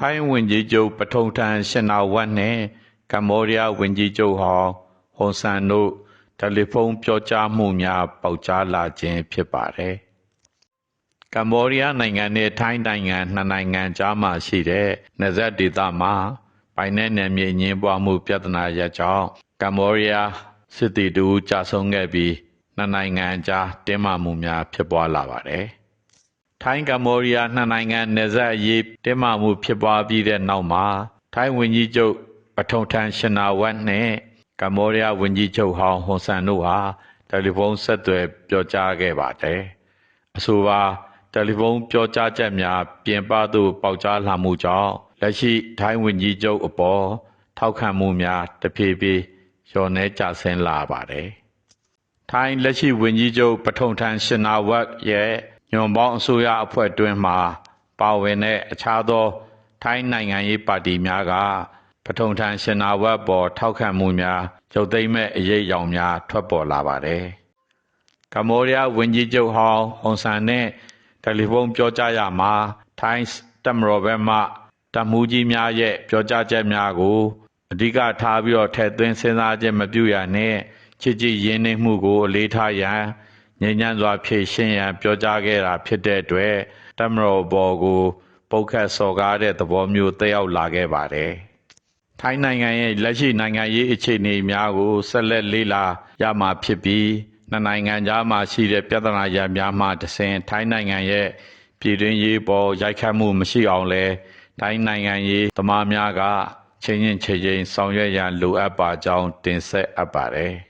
ထိုင်းဝင်ကြီးချုပ်ပထုံထန်ရှင်နာဝတ်နဲ့ကမ္ဘောဒီးယားဝင်ကြီးချုပ်ဟောင်းဟွန်ဆန်တို့တယ်လီဖုန်းပြောကြားမှုများပေါက်ကြားလာခြင်းဖြစ်ပါတယ်။ကမ္ဘောဒီးယားနိုင်ငံနဲ့ထိုင်းနိုင်ငံနှစ်နိုင်ငံကြားမှာရှိတဲ့နယ်စပ်ဒေသမှာပိုင်တဲ့နယ်မြေငင်းပွားမှုပြဿနာရကြောင်းကမ္ဘောဒီးယားစစ်တီတူကြာဆုံးခဲ့ပြီးနှစ်နိုင်ငံကြားတင်းမာမှုများဖြစ်ပွားလာပါတယ်။ ထိုင်းကမ္ဘောဒီးယားနှစ်နိုင်ငံနယ်စပ်အရေးတင်းမာမှုဖြစ်ပွားပြီးတဲ့နောက်မှာထိုင်းဝန်ကြီးချုပ်ပထုံထန်ရှင်နာဝတ်နဲ့ကမ္ဘောဒီးယားဝန်ကြီးချုပ်ဟောင်းဟွန်ဆန်တို့ဟာတယ်လီဖုန်းဆက်သွယ်ပြောကြားခဲ့ပါတယ်။အဆိုပါတယ်လီဖုန်းပြောကြားချက်များပြင်ပသို့ပေါက်ကြားလာမှုကြောင့်လက်ရှိထိုင်းဝန်ကြီးချုပ်အပေါ်ထောက်ခံမှုများတဖြည်းဖြည်းလျော့နှဲကျဆင်းလာပါတယ်။ထိုင်းလက်ရှိဝန်ကြီးချုပ်ပထုံထန်ရှင်နာဝတ်ရဲ့ ညွန်ပေါင်းအစိုးရအဖွဲ့တွင်းမှာပါဝင်တဲ့အခြားသော ထိုင်းနိုင်ငံရေးပါတီများကပထုံထန်ရှင်နာဝတ်ပေါ်ထောက်ခံမှုများရုပ်သိမ်းမဲ့အရေးအယောင်များထွက်ပေါ်လာပါတယ်။ကမ္ဘောဒီးယားဝန်ကြီးချုပ်ဟောင်းဟွန်ဆန်နဲ့တယ်လီဖုန်းပြောကြားရမှာထိုင်းတက်မတော်ဘက်မှတပ်မှုကြီးများရဲ့ပြောကြားချက်များကိုအဓိကထားပြီးတော့ထည့်သွင်းစဉ်းစားခြင်းမပြုရနဲ့ချစ်ကြည်ရင်းနှီးမှုကိုအလေးထားရန် ငြိမ်းချမ်းစွာဖြည့်ရှင်းရန်ပြောကြားခဲ့တာဖြစ်တဲ့အတွက်တမတော်ဘော်ကိုပုတ်ခတ်စော်ကားတဲ့သဘောမျိုးတက်ရောက်လာခဲ့ပါတယ်။ထိုင်းနိုင်ငံရဲ့လက်ရှိနိုင်ငံရေးအခြေအနေများကိုဆက်လက်လေ့လာရမှာဖြစ်ပြီးနှစ်နိုင်ငံကြားမှာရှိတဲ့ပြဿနာရများမှတဆင်ထိုင်းနိုင်ငံရဲ့ပြည်တွင်းရေးပေါ်ရိုက်ခတ်မှုမရှိအောင်လဲထိုင်းနိုင်ငံရေးသမားများကချင်းချင်းချင်းချင်းဆောင်ရွက်ရန်လိုအပ်ပါကြောင်းတင်ဆက်အပ်ပါတယ်။